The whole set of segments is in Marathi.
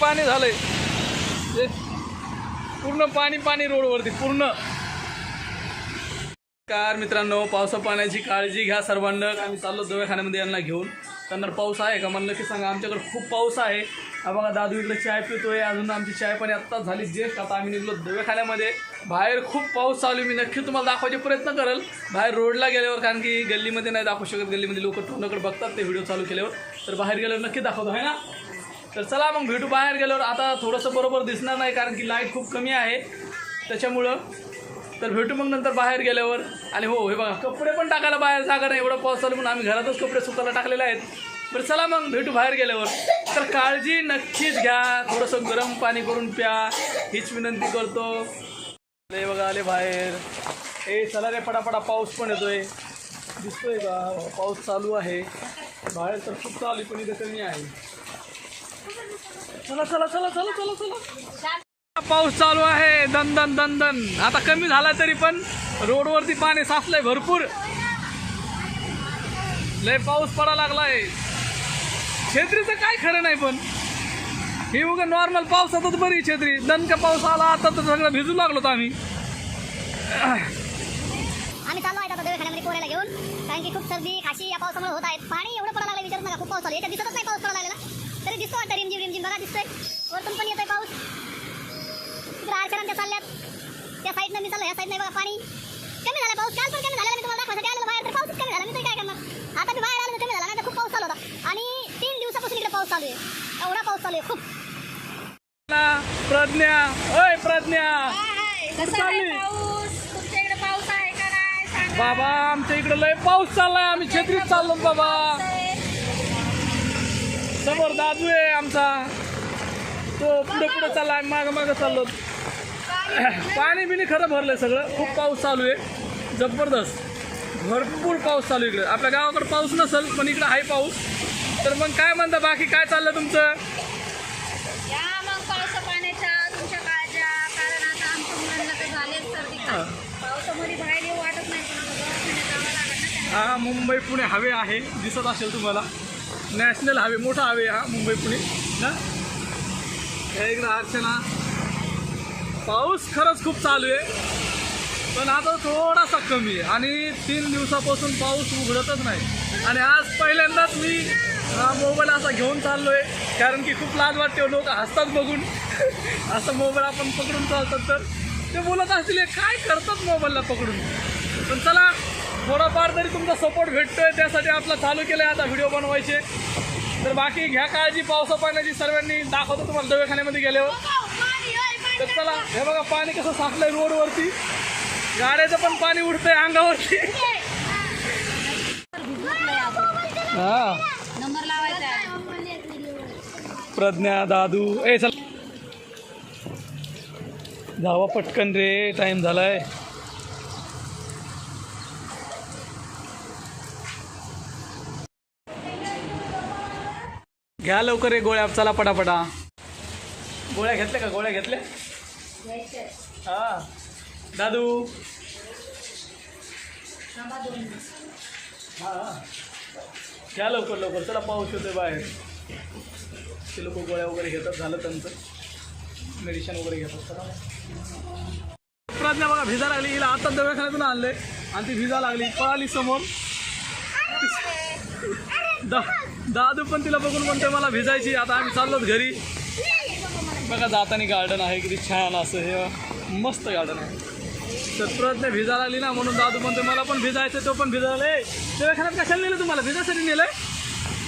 पाणी झालंय. पूर्ण पाणी पाणी रोडवरती पूर्ण. कार मित्रांनो पावसा पाण्याची काळजी घ्या सर्वांना. आम्ही चाललो दवाखान्यामध्ये यांना घेऊन. त्यांना पाऊस आहे का? म्हणलं की सांगा. आमच्याकडे खूप पाऊस आहे. हा बघा दादू इकडे चाय पितोय. अजून आमची चाय पण आत्ताच झाली जेस्ट आता आम्ही निघलो दवाखान्यामध्ये. बाहेर खूप पाऊस चालू मी नक्की तुम्हाला दाखवायचे प्रयत्न करेल. बाहेर रोडला गेल्यावर कारण की गल्लीमध्ये नाही दाखवू शकत. गल्लीमध्ये लोक तोंडाकडे बघतात ते व्हिडिओ चालू केल्यावर. तर बाहेर गेल्यावर नक्की दाखवतो. आहे ना? तर चला मग भेटू बाहेर गेल्यावर. आता थोडंसं बरोबर दिसणार नाही कारण की लाइट खूप कमी आहे. त्याच्यामुळं. तर भेटू मग नंतर बाहेर गेल्यावर. आणि हो हे बघा कपडे पण टाकायला बाहेर जागा नाही एवढा पाऊस चालू म्हणून आम्ही घरातच कपडे सुकायला टाकलेले आहेत. बरं चला मग भेटू बाहेर गेल्यावर. तर काळजी नक्कीच घ्या. थोडंसं गरम पाणी करून प्या. हीच विनंती करतो. आले बघा आले बाहेर. ए चला रे फटाफटा पाऊस पण येतोय. दिसतोय का? पाऊस चालू आहे. बाहेर तर खूप चालू आहे, पण इथे कमी आहे. चला चला चला चला चला चला. पाऊस चालू आहे. दन दन दन दन. आता कमी झाला तरी पण रोडवरती पाणी साचलंय भरपूर. लय पाऊस पडा लागलाय. छत्रीचं काय खरं नाही पण. ही उगा नॉर्मल पावसातच बरी छत्री. दणका पाऊस आला आता तर सगळं भिजू लागलो आम्ही. आम्ही चाललो आहे आता दवाखान्यामध्ये पोरायला घेऊन. कारण की खूप सर्दी खाशी या पावसामुळे होत आहेत. पाणी एवढं पडायला लागलं विचारत नका. खूप पाऊस चालू आहे. याच्यात दिसतच नाही पाऊस पडायला तरी दिसतो वाटतं रिमझिम रिमझिम बघा दिसतोय. वरतून पण येतोय पाऊस. तिकडे आरक्षण त्या चालल्यात. त्या साईडनं मी चाललो ह्या साईडनं बघा पाणी. कमी झाला पाऊस. काल पण कमी झालेला मी तुम्हाला दाखवायसाठी आलेलो बाहेर तर पाऊसच कमी झाला. मी तरी काय करणार? आता मी बाहेर आलो कमी झाला. नाही तर खूप पाऊस चालू होता. आणि तीन दिवसापासून इकडे पाऊस चालू आहे. एवढा पाऊस चालू आहे. खूप. प्रज्ञा. ओय प्रज्ञा. कसा आहे पाऊस? तुमच्या इकडे पाऊस आहे का नाही? सांगा. बाबा आमच्या इकडे लय पाऊस चाललाय. आम्ही छत्रीत चाललो बाबा. समोर दादू आहे आमचा. तो पुढे पुढे चालला मागं मागं चाललो. पाणी बिनी खरं भरलंय सगळं. खूप पाऊस चालू आहे. जबरदस्त. भरपूर पाऊस चालू आहे इकडे. आपल्या गावाकडे पाऊस नसेल पण इकडे आहे पाऊस. तर मग काय म्हणता बाकी काय चाललं तुमचं. हा मुंबई पुणे हवे आहे. दिसत असेल तुम्हाला. नॅशनल हवे मोठा हवे हा मुंबई पुणे. ना हे इकडं अर्चना पाऊस खरंच खूप चालू आहे. पण आता थोडासा कमी आहे. आणि तीन दिवसापासून पाऊस उघडतच नाही. आणि आज पहिल्यांदाच मी हा मोबाईल असा घेऊन चाललो आहे कारण की खूप लाज वाटते हो, लोक हसतात बघून. असं मोबाईल आपण पकडून चालतात तर. ते बोलत असतील काय करतात मोबाईलला पकडून? पण चला थोडाफार तरी तुमचा सपोर्ट भेटतोय त्यासाठी आपला चालू केलं आहे आता व्हिडिओ बनवायचे. तर बाकी घ्या काळजी पावसा पाण्याची सर्वांनी दाखवतो तुम्हाला दवाखान्यामध्ये गेल्यावर. तर चला हे बघा पाणी कसं साचलंय रोडवरती. गाड्याचं पण पाणी उडतंय अंगावरती. हा. प्रज्ञा दादू. ए चल. जावा पटकन रे टाइम झालाय. घ्या लवकर रे गोळ्या चला पटापटा. गोळ्या घेतल्या का? गोळ्या घेतल्या? हा. दादू. हा घ्या लवकर लवकर. चला पाऊस येतोय बाहेर. ते लोक गोळ्या वगैरे घेतात झालं त्यांचं. मेडिसिन वगैरे घेतात चला. प्रज्ञा बघा भिजा लागली. हिला आता दवाखान्यातून आणले आणि ती भिजा लागली. पळाली समोर. दा दादू पण तिला बघून म्हणते मला भिजायची आता आम्ही चाललोच घरी. बघा जाताना गार्डन आहे किती छान असं हे. मस्त गार्डन आहे. तर प्रज्ञा भिजा लागली ना म्हणून दादू म्हणतो मला पण भिजायचं तो पण भिजायला तेव्हा दवाखान्यात कशाला नेलं तुम्हाला? भिजासाठी नेलं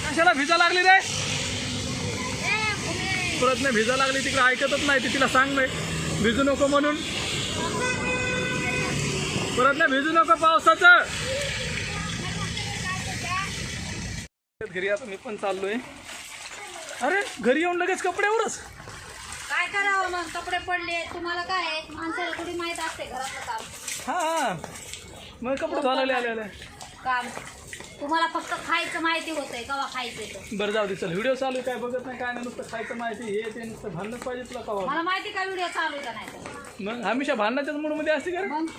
कशाला भिजा लागली रे? प्रज्ञा भिजा लागली तिकडे ऐकतच नाही ती तिला सांग नाही भिजू नको म्हणून. प्रज्ञा भिजू नको पावसाचं. घरी आता मी पण चाललोय. अरे घरी येऊन लगेच कपड्यावरच? काय करावं मग? कपडे पडले तुम्हाला काय आहे? माणसाला थोडी माहीत असते घरातलं काम. हा हा. मग कपडे घालायला आले आले. काम. तुम्हाला फक्त खायचं माहिती होतंय कवा खायचं तर बरं जाऊ दे चल. व्हिडिओ चालू आहे, काय बघत नाही काय नाही नुसतं खायचं माहिती हे ते नुसतं भांडणच पाहिजे तुला का मला माहिती का व्हिडिओ चालू आहे का नाही? तर मग हमेशा भांडणाच्याच मूडमध्ये असते का रे? मग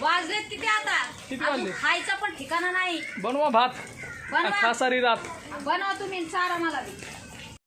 वाजलेत किती आता? किती अजून वाजले? खायचं पण ठिकाणा नाही. बनवा भात. बनवा. खासारी रात बनवा तुम्ही चारा मला बी